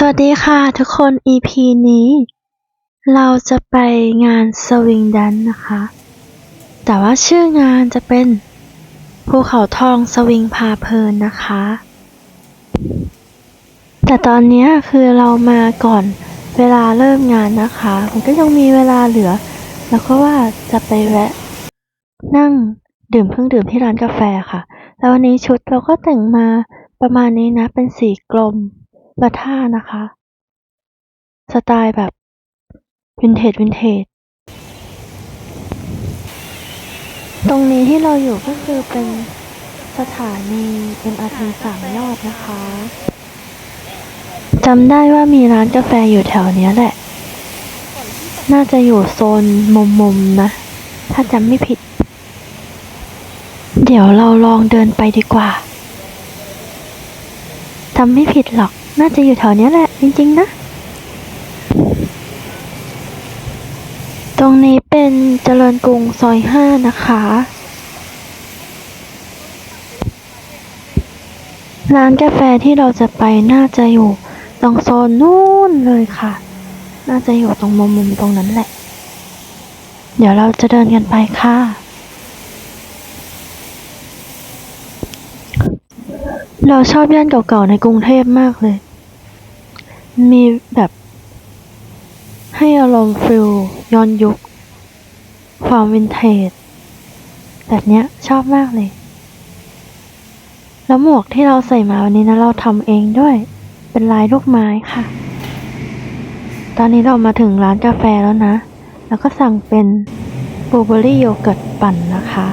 สวัสดีค่ะทุกคน EP นี้ เราจะไปงานสวิงแดนนะคะ แต่ว่าชื่องานจะเป็นภูเขาทองสวิงพาเพลินนะคะ แต่ตอนนี้คือเรามาก่อนเวลาเริ่มงานนะคะมันก็ยังมีเวลาเหลือ แล้วก็ว่าจะไปแวะ นั่งดื่มเครื่องดื่มที่ร้านกาแฟค่ะ แล้ววันนี้ชุดเราก็แต่งมาประมาณนี้นะเป็นสีกลม ละท่านะคะ สไตล์แบบวินเทจวินเทจ ตรงนี้ที่เราอยู่ก็คือเป็นสถานี MRT สามยอดนะคะจำได้ว่ามีร้านกาแฟอยู่แถวนี้แหละ น่าจะอยู่โซนมุมๆนะ ถ้าจำไม่ผิด เดี๋ยวเราลองเดินไปดีกว่าจำไม่ผิดหรอก น่าจะอยู่แถวนี้แหละ จริง ๆ นะ ตรงนี้เป็นเจริญกรุงซอยห้านะคะ ร้านกาแฟที่เราจะไปน่าจะอยู่ตรงโซนนู้นเลยค่ะ น่าจะอยู่ตรงมุมมุมๆตรงนั้นแหละ เดี๋ยวเราจะเดินกันไปค่ะเราชอบย่านเก่าๆในกรุงเทพมากเลย มีแบบ ให้อารมณ์ฟิลย้อนยุค ความวินเทจ แบบเนี้ยชอบมากเลย แล้วหมวกที่เราใส่มาวันนี้นะเราทำเองด้วย เป็นลายลูกไม้ค่ะ ตอนนี้เรามาถึงร้านกาแฟแล้วนะ แล้วก็สั่งเป็นบลูเบอรี่โยเกิร์ตปั่นนะคะ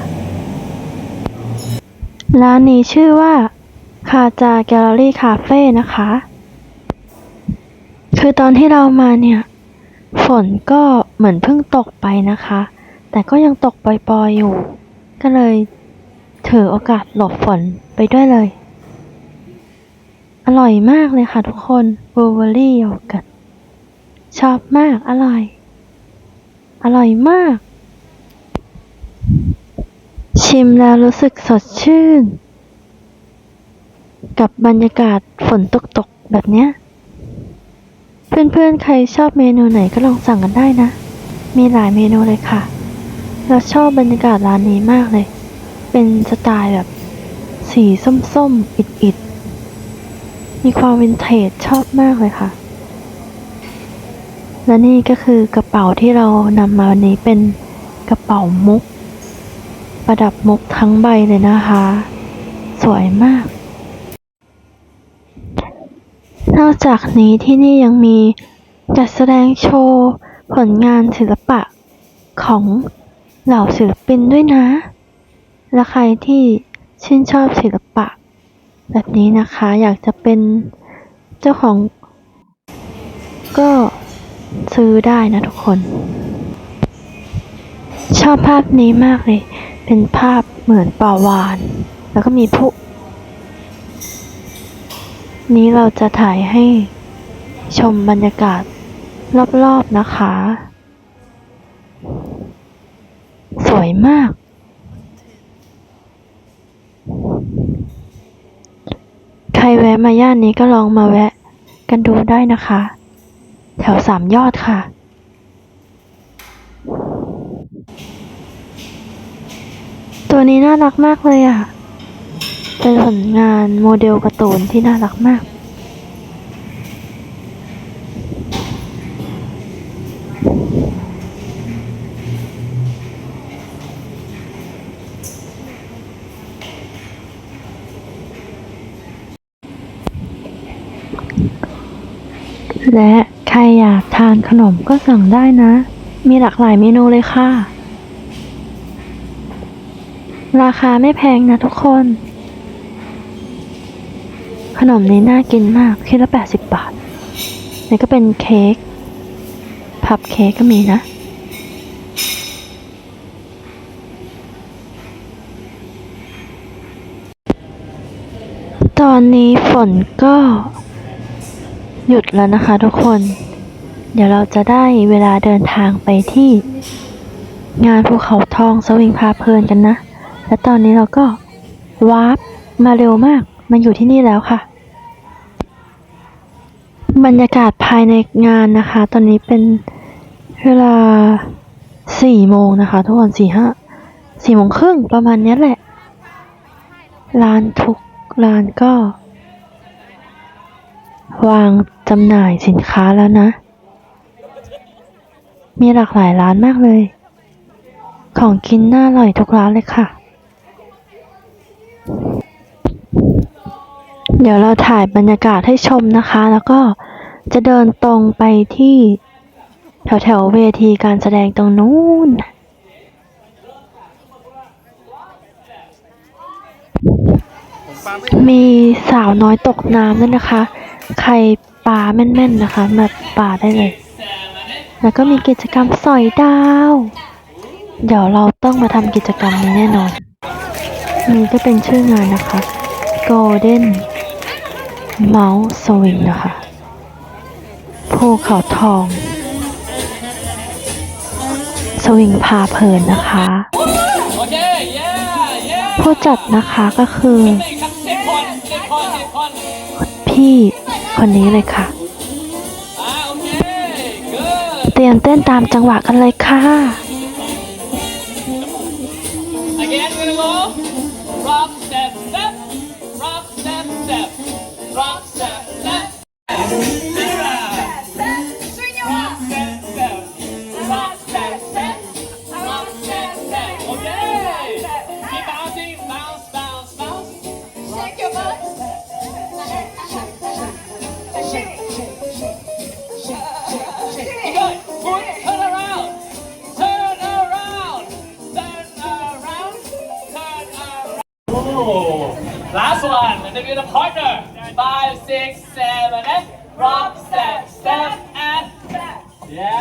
ร้านนี้ชื่อว่าคาจาแกลเลอรี่คาเฟ่นะคะ คือตอนที่เรามาเนี่ย ฝนก็เหมือนเพิ่งตกไปนะคะ แต่ก็ยังตกปล่อยๆอยู่ ก็เลยถือโอกาสหลบฝนไปด้วยเลย อร่อยมากเลยค่ะทุกคนบลูเบอรี่โยเกิร์ตชอบมาก อร่อย อร่อยมาก ชิมแล้วรู้สึกสดชื่น กับบรรยากาศฝนตกๆแบบเนี้ย เพื่อนๆใครชอบเมนูไหนก็ลองสั่งกันได้นะ มีหลายเมนูเลยค่ะ เราชอบบรรยากาศร้านนี้มากเลย เป็นสไตล์แบบ สีส้มๆ อิดๆ มีความวินเทจชอบมากเลยค่ะ และนี่ก็คือกระเป๋าที่เรานำมาวันนี้เป็นกระเป๋ามุก ประดับมุกทั้งใบเลยนะคะ สวยมาก นอกจากนี้ที่นี่ยังมีจัดแสดงโชว์ผลงานศิลปะของเหล่าศิลปินด้วยนะ และใครที่ชื่นชอบศิลปะ แบบนี้นะคะอยากจะเป็นเจ้าของ ก็ซื้อได้นะทุกคน ชอบภาพนี้มากเลย เป็นภาพเหมือนปลาวาน แล้วก็มีผู้ นี้เราจะถ่ายให้ชมบรรยากาศรอบๆนะคะ สวยมาก ใครแวะมาย่านนี้ก็ลองมาแวะกันดูได้นะคะ แถวสามยอดค่ะตัวนี้น่ารักมากเลยอะ เป็นผลงานโมเดลการ์ตูนที่น่ารักมาก และใครอยากทานขนมก็สั่งได้นะ มีหลากหลายเมนูเลยค่ะ ราคาไม่แพงนะทุกคน ขนมนี้น่ากินมากคิดละแปดสิบบาท นี่ก็เป็นเค้ก พับเค้กก็มีนะ ตอนนี้ฝนก็หยุดแล้วนะคะทุกคน เดี๋ยวเราจะได้เวลาเดินทางไปที่ งานภูเขาทองสวิงพาเพลินกันนะ และตอนนี้เราก็วาร์ปมาเร็วมาก มาอยู่ที่นี่แล้วค่ะ บรรยากาศภายในงานนะคะ ตอนนี้เป็นเวลาสี่โมงนะคะ ทุกคนสี่ห้าสี่โมงครึ่งประมาณนี้แหละ ร้านทุกร้านก็ วางจำหน่ายสินค้าแล้วนะ มีหลากหลายร้านมากเลย ของกินน่าอร่อยทุกร้านเลยค่ะ เดี๋ยวเราถ่ายบรรยากาศให้ชมนะคะ แล้วก็จะเดินตรงไปที่แถวแถวเวทีการแสดงตรงนู้น มีสาวน้อยตกน้ำด้วยนะคะ ใครปลาแม่นๆนะคะ มาปลาได้เลย แล้วก็มีกิจกรรมสอยดาว เดี๋ยวเราต้องมาทำกิจกรรมนี้แน่นอน นี่ก็เป็นชื่องานนะคะ Golden Mouse Swing นะคะภูเขาทอง สวิงพาเพลินนะคะโอเคเย้เย้ผู้จัดนะคะก็คือไปอีกสักสิบคนสิบคนสิบคนพี่คนนี้เลยค่ะอ่าโอเค good เตรียมเต้นตามจังหวะกันเลยค่ะ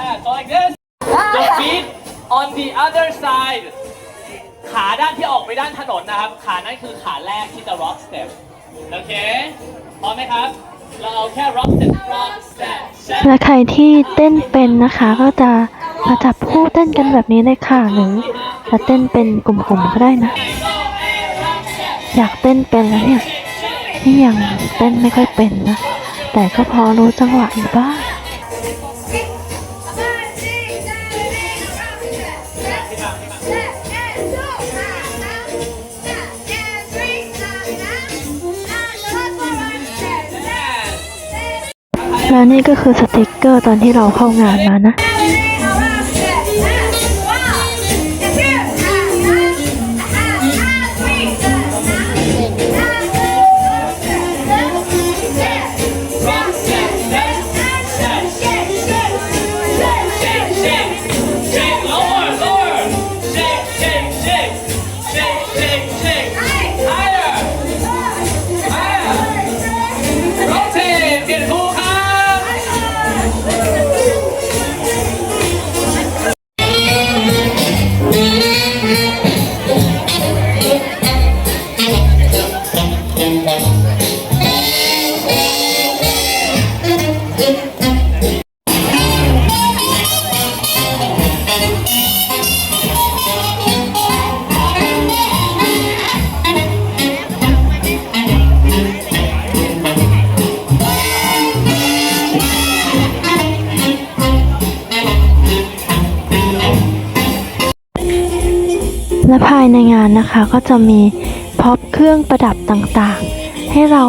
yeah. So like this. The feet on the other side. ขาด้านที่ออกไปด้านถนนนะครับ ขานั้นคือขาแรกที่จะ rock step โอเค พร้อมไหมครับ เราเอาแค่ rock step rock step step และใครที่เต้นเป็นนะคะ ก็จะมาจับคู่เต้นกันแบบนี้เลยค่ะหรือจะเต้นเป็นกลุ่มๆก็ได้นะ อยากเต้นเป็นแล้วเนี่ยนี่ยังเต้นไม่ค่อยเป็นนะ แต่ก็พอรู้จังหวะอยู่บ้าง แล้วนี่ก็คือสติกเกอร์ตอนที่เราเข้างานมานะ และภายในงานนะคะก็จะมีพร็อพเครื่องประดับต่างๆ ให้เรา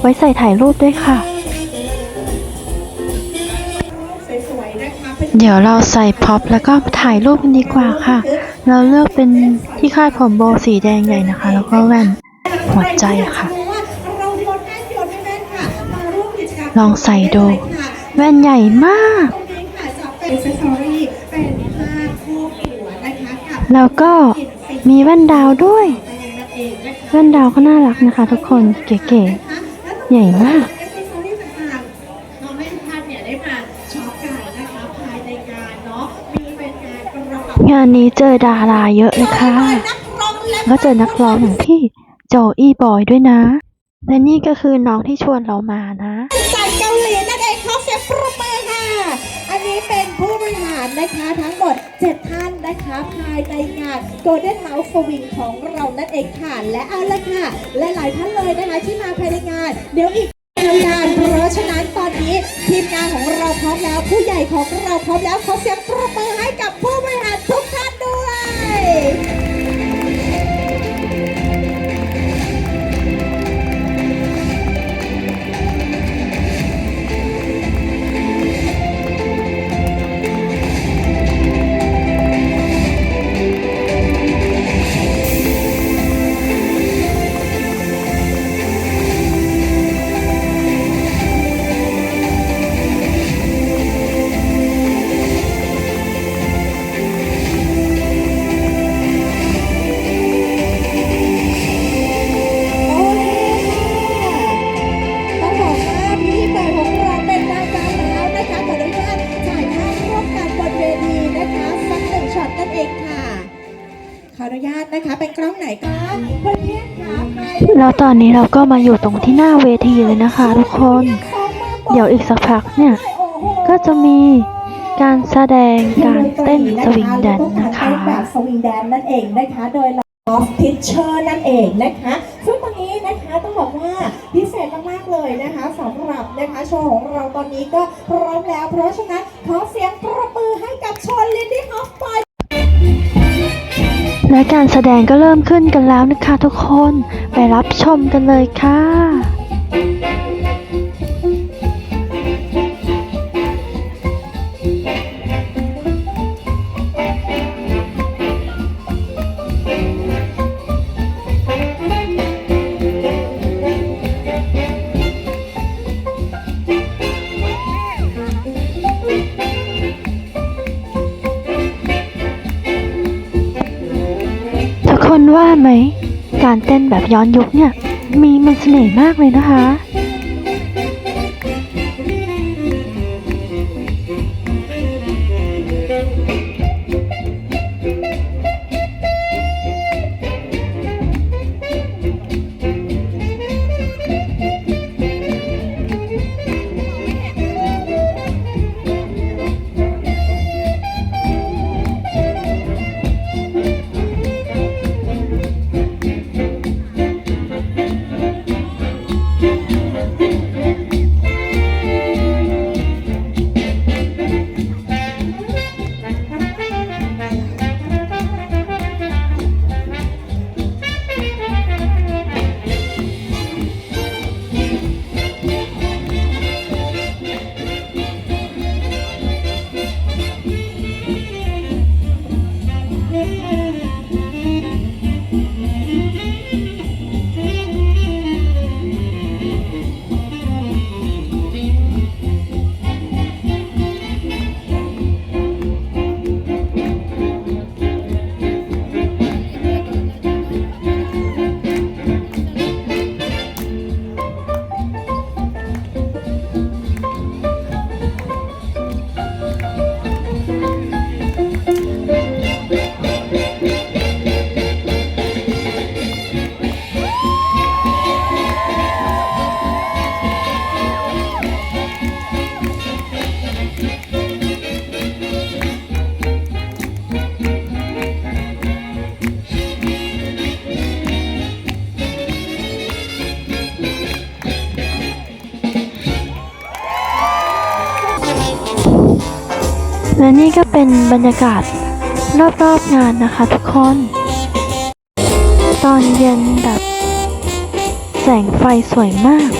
ไว้ใส่ถ่ายรูปด้วยค่ะสวยๆนะคะเป็นเดี๋ยวเราใส่พร็อพแล้วก็ถ่ายรูปกันดีกว่าค่ะ เราเลือกเป็นที่คาดผมโบสีแดงใหญ่นะคะ แล้วก็แว่นหัวใจค่ะเพราะว่าเราโยนแม่นโยนไม่แม่นค่ะมาร่วมกิจกรรมลองใส่ดู แว่นใหญ่มากตรงนี้ค่ะจะเป็นเซสซอรี่เป็นผ้าครอบหัวนะคะกับแล้วก็ มีแว่นดาวด้วยแดงนั่นเองนะคะแว่นดาวก็น่ารักนะคะทุกคน เก๋นะคะแล้วๆใหญ่มากเอเซสซอรี่ต่างๆทำให้ทุกท่านเนี่ยได้มาช็อปกันนะคะภายในงานเนาะมีเป็นการกระเป๋างานนี้เจอดาราเยอะเลยค่ะนักร้องและก็เจอนักร้องอย่างพี่โจอี้บอยด้วยนะ และนี่ก็คือน้องที่ชวนเรามานะจากเกาหลีนั่นเองขอเสียงปรบมือค่ะ อันนี้เป็นผู้บริหารนะคะทั้งหมด 7 ท่านนะคะภายในงาน Golden House Swing ของเรานั่นเองค่ะ และเอาละค่ะและหลายท่านเลยนะคะที่มาภายในงาน เดี๋ยวอีกทำงานเพราะฉะนั้นตอนนี้ทีมงานของเราพร้อมแล้ว ผู้ใหญ่ของเราพร้อมแล้วขอเสียงปรบมือให้กับผู้บริหารทุกท่านด้วย ตอนนี้เราก็มาอยู่ตรงที่หน้าเวทีเลยนะคะทุกคน เดี๋ยวอีกสักพักเนี่ย ก็จะมีการแสดงการเต้นสวิงแดนซ์นะคะแบบสวิงแดนนั่นเองนะคะโดยออฟพิชเชอร์นั่นเองนะคะซึ่งตอนนี้นะคะต้องบอกว่าพิเศษมากๆเลยนะคะสำหรับนะคะโชว์ของเราตอนนี้ก็พร้อมแล้ว เพราะฉะนั้นขอเสียงปรบมือให้กับชว์ลินดี้ฮอฟไป และการแสดงก็เริ่มขึ้นกันแล้วนะคะทุกคน ไปรับชมกันเลยค่ะ ไหม การเต้นแบบย้อนยุคเนี่ย มีมันเสน่ห์มากเลยนะคะ นี่ก็เป็นบรรยากาศรอบๆงานนะคะทุกคน ตอนเย็นแบบแสงไฟสวยมาก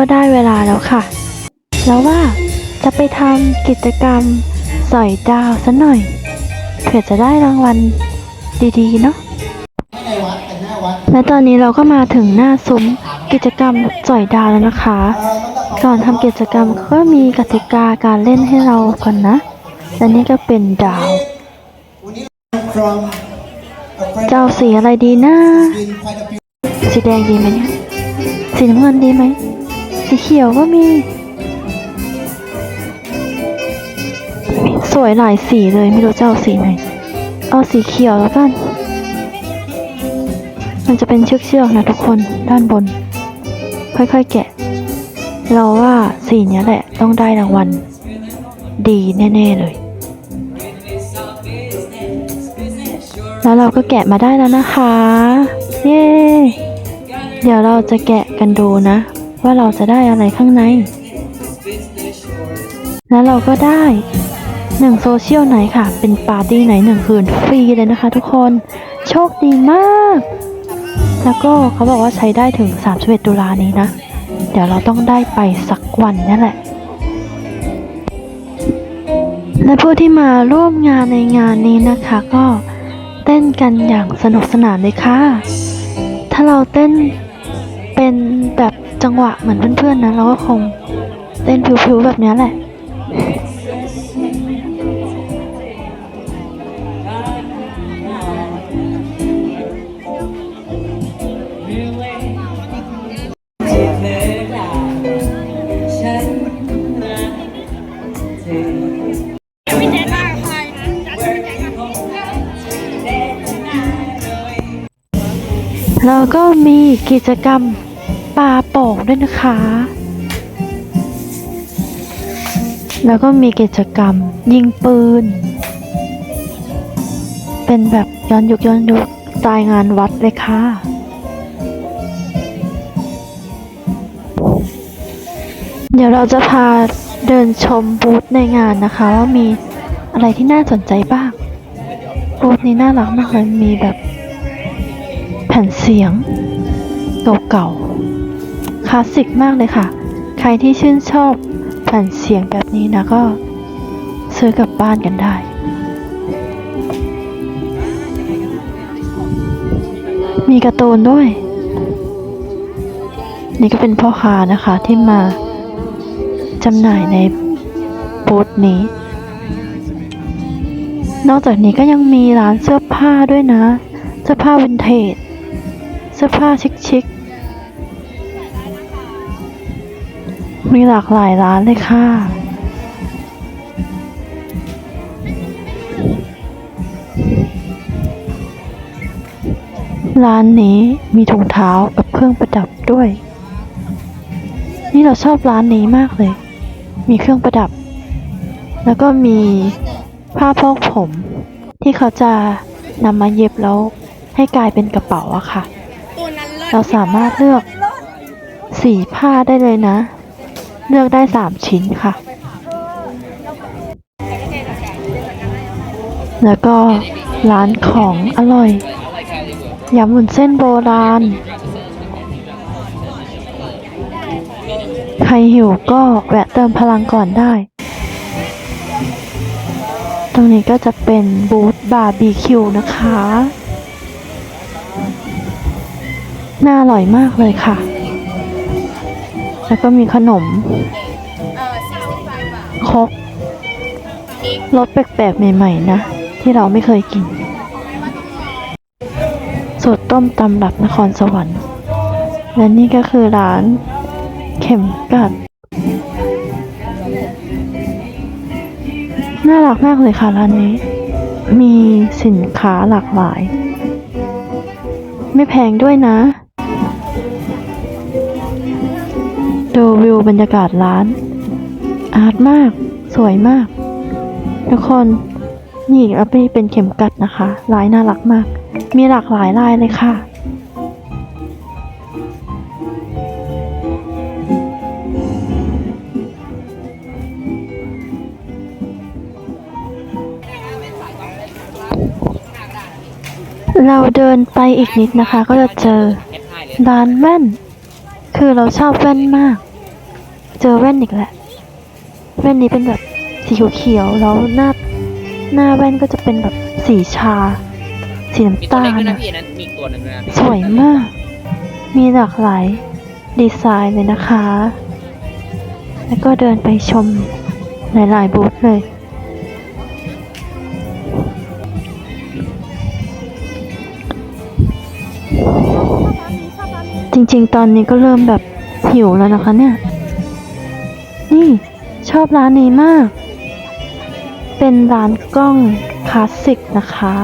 ก็ได้เวลาแล้วค่ะ แล้วว่าจะไปทำกิจกรรมสอยดาวซะหน่อย เผื่อจะได้รางวัลดีๆ เนาะและตอนนี้เราก็มาถึงหน้าซุ้มกิจกรรมสอยดาวแล้วนะคะ ก่อนทำกิจกรรมก็มีกติกาการเล่นให้เราก่อนนะ และนี่ก็เป็นดาววันนี้าสีอะไรดีนะ สีแดงดีไหมเนี่ย สีน้ำเงินดีไหม สีเขียวก็มี สวยหลายสีเลย ไม่รู้จะเอาสีไหน เอาสีเขียวแล้วกัน มันจะเป็นเชือกๆนะทุกคนด้านบน ค่อยๆแกะ เราว่าสีนี้แหละต้องได้รางวัลดีแน่ ๆ เลย แล้วเราก็แกะมาได้แล้วนะคะ เย้ เดี๋ยวเราจะแกะกันดูนะ ว่าเราจะได้อะไรข้างใน แล้วเราก็ได้หนึ่งโซเชียลไหนค่ะ เป็นปาร์ตี้ไหนหนึ่งคืนฟรีเลยนะคะทุกคน โชคดีมาก แล้วก็เขาบอกว่าใช้ได้ถึง 31 ตุลานี้นะ เดี๋ยวเราต้องได้ไปสักวันนั่นแหละ และผู้ที่มาร่วมงานในงานนี้นะคะ ก็เต้นกันอย่างสนุกสนานเลยค่ะ ถ้าเราเต้นเป็นแบบ จังหวะเหมือนเพื่อนๆนะเราก็คงเต้นผิวๆแบบนี้แหละแล้วก็มีกิจกรรม ปาโป่งด้วยนะคะ แล้วก็มีกิจกรรมยิงปืน เป็นแบบย้อนยุคย้อนยุคสไตล์งานวัดเลยค่ะ เดี๋ยวเราจะพาเดินชมบูธในงานนะคะ ว่ามีอะไรที่น่าสนใจบ้าง บูธนี้น่ารักมากเลยมีแบบแผ่นเสียงเก่าๆ คลาสสิกมากเลยค่ะ ใครที่ชื่นชอบแผ่นเสียงแบบนี้นะก็ซื้อกลับบ้านกันได้ มีการ์ตูนด้วย นี่ก็เป็นพ่อค้านะคะที่มาจำหน่ายในบูธนี้ นอกจากนี้ก็ยังมีร้านเสื้อผ้าด้วยนะ เสื้อผ้าวินเทจ เสื้อผ้า มีหลากหลายร้านเลยค่ะ ร้านนี้มีถุงเท้ากับเครื่องประดับด้วย นี่เราชอบร้านนี้มากเลย มีเครื่องประดับ แล้วก็มีผ้าพอกผม ที่เขาจะนำมาเย็บแล้วให้กลายเป็นกระเป๋าอะค่ะ เราสามารถเลือกสีผ้าได้เลยนะ เลือกได้สามชิ้นค่ะ แล้วก็ร้านของอร่อยยำวุ้นเส้นโบราณ ใครหิวก็แวะเติมพลังก่อนได้ ตรงนี้ก็จะเป็นบูธบาร์บีคิวนะคะ น่าอร่อยมากเลยค่ะ แล้วก็มีขนมครกรสแปลกๆใหม่ๆนะ ที่เราไม่เคยกิน สูตรต้มตำรับนครสวรรค์ และนี่ก็คือร้านเข็มกัด น่ารักมากเลยค่ะร้านนี้ มีสินค้าหลากหลาย ไม่แพงด้วยนะ ดูวิวบรรยากาศร้าน อาร์ตมาก สวยมาก ทุกคนนี่อัปปี้เป็นเข็มกัดนะคะลายน่ารักมาก มีหลากหลายลายเลยค่ะ เราเดินไปอีกนิดนะคะ ก็จะเจอร้านแว่น คือเราชอบแว่นมาก เจอแว่นอีกแล้วแว่นนี้เป็นแบบสีเขียวๆแล้วหน้าหน้าแว่นก็จะเป็นแบบสีชา สีมีน้ำตัวตาเล็กลด้วยนะอะพี่นั้นมีอีกตัวหนึ่งด้วยนะพี่สวยมาก มีหลากหลายดีไซน์เลยนะคะ แล้วก็เดินไปชมหลายๆบูธเลยชอบจริงๆ ตอนนี้ก็เริ่มแบบหิวแล้วนะคะเนี่ย นี่ ชอบร้านนี้มาก เป็นร้านกล้องคลาสสิกนะคะ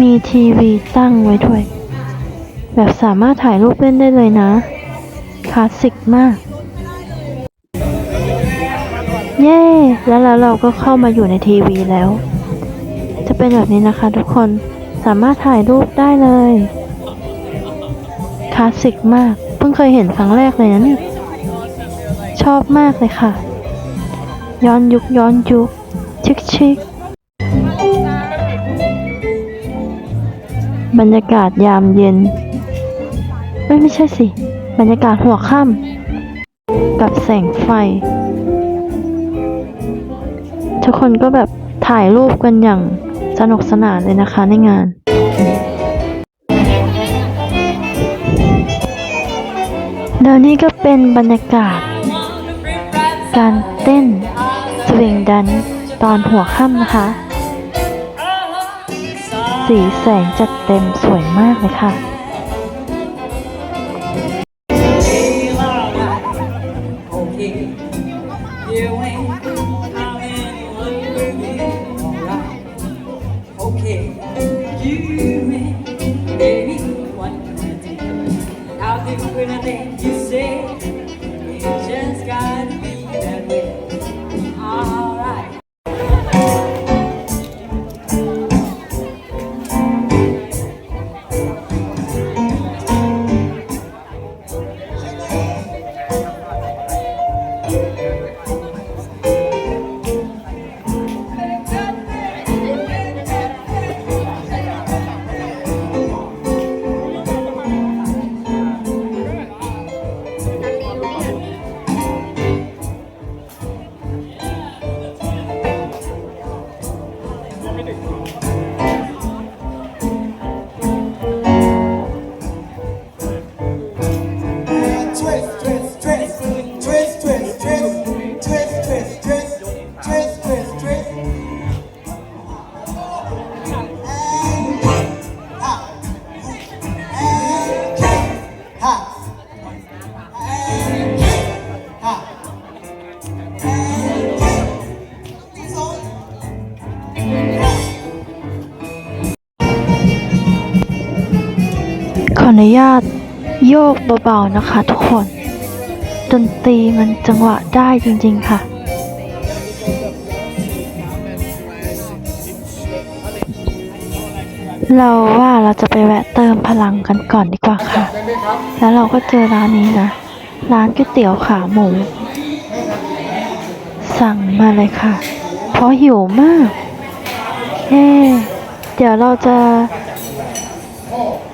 มีทีวีตั้งไว้ด้วย แบบสามารถถ่ายรูปเล่นได้เลยนะ คลาสสิกมาก เย้ แล้วแล้วเราก็เข้ามาอยู่ในทีวีแล้ว จะเป็นแบบนี้นะคะทุกคนสามารถถ่ายรูปได้เลย คลาสสิกมาก เพิ่งเคยเห็นครั้งแรกเลยนะเนี่ย ชอบมากเลยค่ะ ย้อนยุคย้อนยุคชิคชิคบรรยากาศยามเย็นเอ้ยไม่ใช่สิ บรรยากาศหัวค่ำกับแสงไฟ ทุกคนก็แบบถ่ายรูปกันอย่างสนุกสนานเลยนะคะในงาน แล้วนี่ก็เป็นบรรยากาศ การเต้นสวิงดันตอนหัวค่ำนะคะ สีแสงจัดเต็มสวยมากเลยค่ะ นุญาตโยกเบาๆนะคะทุกคนดนตรีมันจังหวะได้จริงๆค่ะ เราว่าเราจะไปแวะเติมพลังกันก่อนดีกว่าค่ะ แล้วเราก็เจอร้านนี้นะ ร้านก๋วยเตี๋ยวขาหมู สั่งมาเลยค่ะ เพราะหิวมาก เอ๊เดี๋ยวเราจะ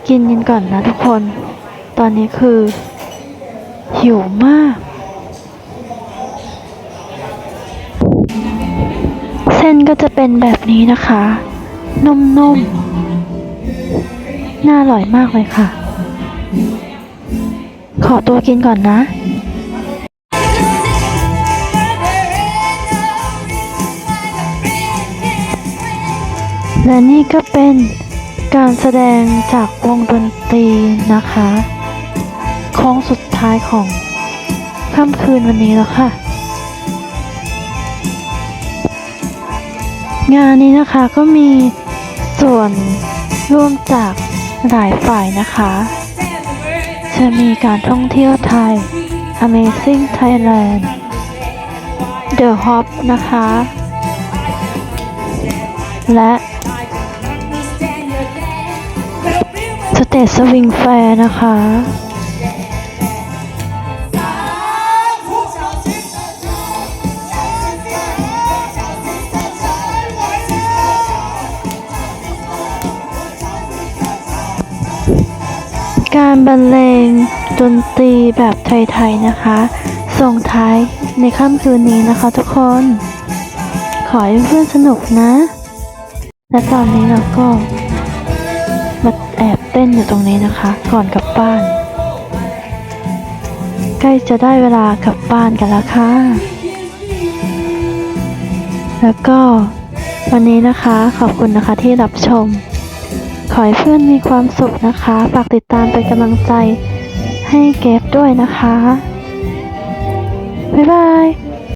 กินกันก่อนนะทุกคน ตอนนี้คือ หิวมาก เส้นก็จะเป็นแบบนี้นะคะ นุ่มๆ น่าอร่อยมากเลยค่ะ ขอตัวกินก่อนนะและนี่ก็เป็น การแสดงจากวงดนตรีนะคะโค้งสุดท้ายของค่ำคืนวันนี้แล้วค่ะ งานนี้นะคะก็มีส่วนร่วมจากหลายฝ่ายนะคะ จะมีการท่องเที่ยวไทย Amazing Thailand The Hop นะคะ และ สเตจสวิงแฟร์นะคะการบรรเลงดนตรีแบบไทย ๆ นะคะ ส่งท้ายในค่ำคืนนี้นะคะทุกคน ขอให้เพื่อนสนุกนะ และตอนนี้เราก็ ต้นอยู่ตรงนี้นะคะ ก่อนกลับบ้าน ใกล้จะได้เวลากลับบ้านกันแล้วค่ะ แล้วก็วันนี้นะคะขอบคุณนะคะที่รับชม ขอให้เพื่อนมีความสุขนะคะฝากติดตามเป็นกำลังใจให้เกฟด้วยนะคะ บ๊ายบาย